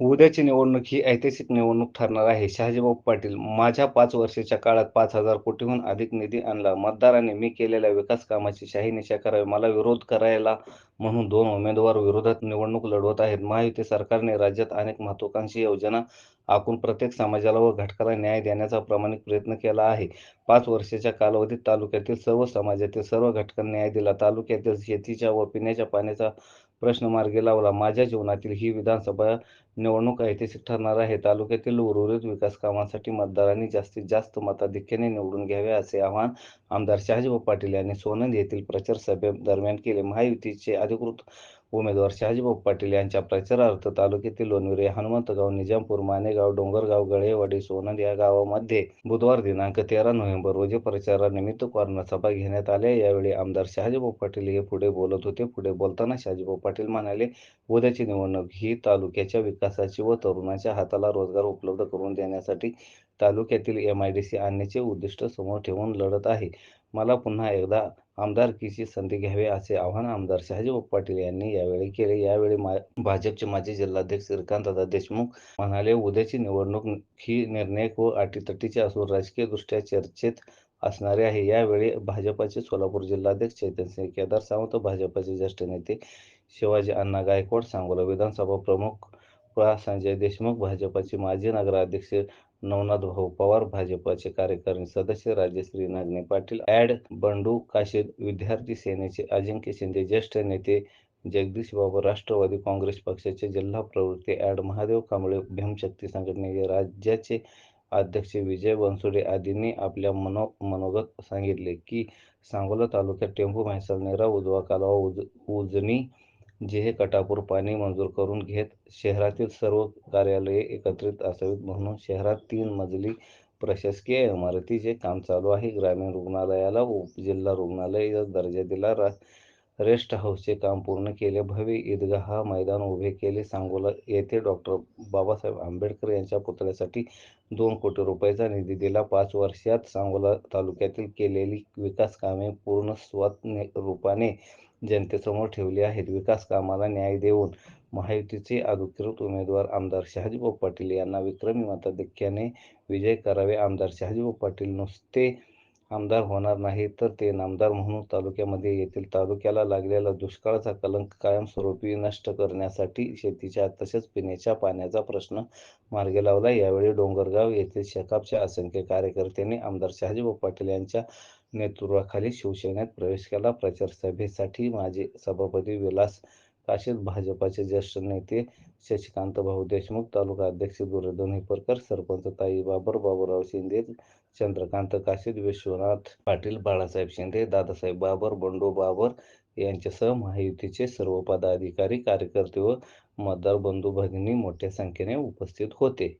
उद्याची निवडणूक ही ऐतिहासिक निवडणूक ठरणार आहे. शहाजीभाऊ पाटील, माझ्या पाच वर्षाच्या काळात पाच हजार कोटीहून अधिक निधी आणला. मतदारांनी मी केलेल्या विकास कामाची शाही निशा करावी. मला विरोध करायला म्हणून दोन उमेदवार विरोधात निवडणूक लढवत आहेत. महायुती सरकारने राज्यात अनेक महत्वाकांक्षी योजना आखून प्रत्येक समाजाला व घटकाला न्याय देण्याचा प्रामाणिक प्रयत्न केला आहे. पाच वर्षाच्या कालावधीत तालुक्यातील सर्व समाजातील सर्व घटकांना न्याय दिला. तालुक्यातील शेतीच्या व पिण्याच्या पाण्याचा प्रश्न मार्गी लावला. माझ्या जीवनातील ही विधानसभा निवडणूक ऐतिहासिक ठरणार आहे. तालुक्यातील उर्वरित विकास कामांसाठी मतदारांनी जास्तीत जास्त मताधिक्याने निवडून घ्यावे असे आवाहन आमदार शहाजीभाऊ पाटील यांनी सोनंद येथील प्रचार सभेदरम्यान केले. महायुतीचे अधिकृत उमेदवार शहाजीभाऊ पाटील यांच्या प्रचारार्थ तालुक्यातील लोणविरे, हनुमंतगाव, निजामपूर, मानेगाव, डोंगरगाव, गळेवाडी, सोनंद या गावामध्ये बुधवार दिनांक तेरा नोव्हेंबर रोजी प्रचारानिमित्त कॉर्नर सभा घेण्यात आल्या. यावेळी आमदार शहाजीभाऊ पाटील हे पुढे बोलत होते. पुढे बोलताना शहाजीभाऊ पाटील म्हणाले, उद्याची निवडणूक ही तालुक्याच्या विकासाची व तरुणाच्या हाताला रोजगार उपलब्ध करून देण्यासाठी तालुक्यातील एम आय डी सी आणण्याचे उद्दिष्ट समोर ठेवून लढत आहे. मला पुन्हा एकदा आमदारकीची संधी घ्यावी असे आवाहन आमदार शहाजीभाऊ पाटील यांनी यावेळी केले. यावेळी भाजपचे माजी जिल्हाध्यक्ष श्रीकांतदादा देशमुख म्हणाले, उद्याची निवडणूक ही निर्णायक व अटीतटीची असून राजकीयदृष्ट्या चर्चेत असणारे आहे. यावेळी भाजपचे सोलापूर जिल्हाध्यक्ष चैतन्यसिंह केदार सावंत, भाजपचे ज्येष्ठ नेते शिवाजी अण्णा गायकवाड, सांगोला विधानसभा प्रमुख प्रा. संजय देशमुख, भाजपचे माजी नगराध्यक्ष नवनाथभाऊ पवार, भाजपचे कार्यकारिणी सदस्य राजश्री नागने पाटील, ॲड. बंडू काशीद, विद्यार्थी सेनेचे अजिंक्य शिंदे, ज्येष्ठ नेते जगदीश बाबू राष्ट्रवादी काँग्रेस पक्षाचे जिल्हा प्रवृत्ती ॲड. महादेव कांबळे, भीमशक्ती संघटनेचे राज्याचे अध्यक्ष विजय बनसोडे आदींनी आपल्या मनो मनोगत सांगितले की, सांगोला तालुक्यात टेंभू, म्हैसल नेरा, उजवा कालवा, उज उजनी, जे हे कटापूर पाणी मंजूर करून घेत शहरातील सर्व कार्यालये एकत्रित असावीत म्हणून शहरात तीन मजली प्रशासकीय इमारतीचे काम चालू आहे. ग्रामीण रुग्णालयाला उपजिल्हा रुग्णालय दर्जा दिला. रेस्ट हाऊसचे काम पूर्ण केले. भव्य ईदगाह मैदान उभे केले. सांगोला येथे डॉक्टर बाबासाहेब आंबेडकर यांच्या पुतळ्यासाठी दोन कोटी रुपयाचा निधी दिला. पाच वर्षात सांगोला तालुक्यातील केलेली विकास कामे पूर्णत्वास रूपाने जनतेसमोर ठेवली आहेत. विकास कामाला न्याय देऊन महायुतीचे अधिकृत उमेदवार आमदार शहाजीभाऊ पाटील यांना विक्रमी मताधिक्याने विजय करावे. आमदार शहाजीभाऊ पाटील नुसते आमदार होणार नाही तर ते नामदार म्हणून तालुक्यामध्ये येथील तालुक्याला लागलेला दुष्काळाचा कलंक कायमस्वरूपी नष्ट करण्यासाठी शेतीच्या तसेच पिण्याच्या पाण्याचा प्रश्न मार्गी लावला. यावेळी डोंगरगाव येथील शेकापच्या असंख्य कार्यकर्त्यांनी आमदार शहाजीबाबू पाटील यांच्या नेतृत्वाखाली शिवसेनेत प्रवेश केला. प्रचार सभेसाठी माजी सभापती विलास काशीद, भाजपचे ज्येष्ठ नेते शशिकांत भाऊ देशमुख, तालुका अध्यक्ष दुर्योधन हिपरकर, सरपंच ताई बाबर, बाबूराव शिंदे, चंद्रकांत काशीद, विश्वनाथ पाटील, बाळासाहेब शिंदे, दादासाहेब बाबर, बंडू बाबर यांच्यासह महायुतीचे सर्व पदाधिकारी, कार्यकर्ते व मतदार बंधू भगिनी मोठ्या संख्येने उपस्थित होते.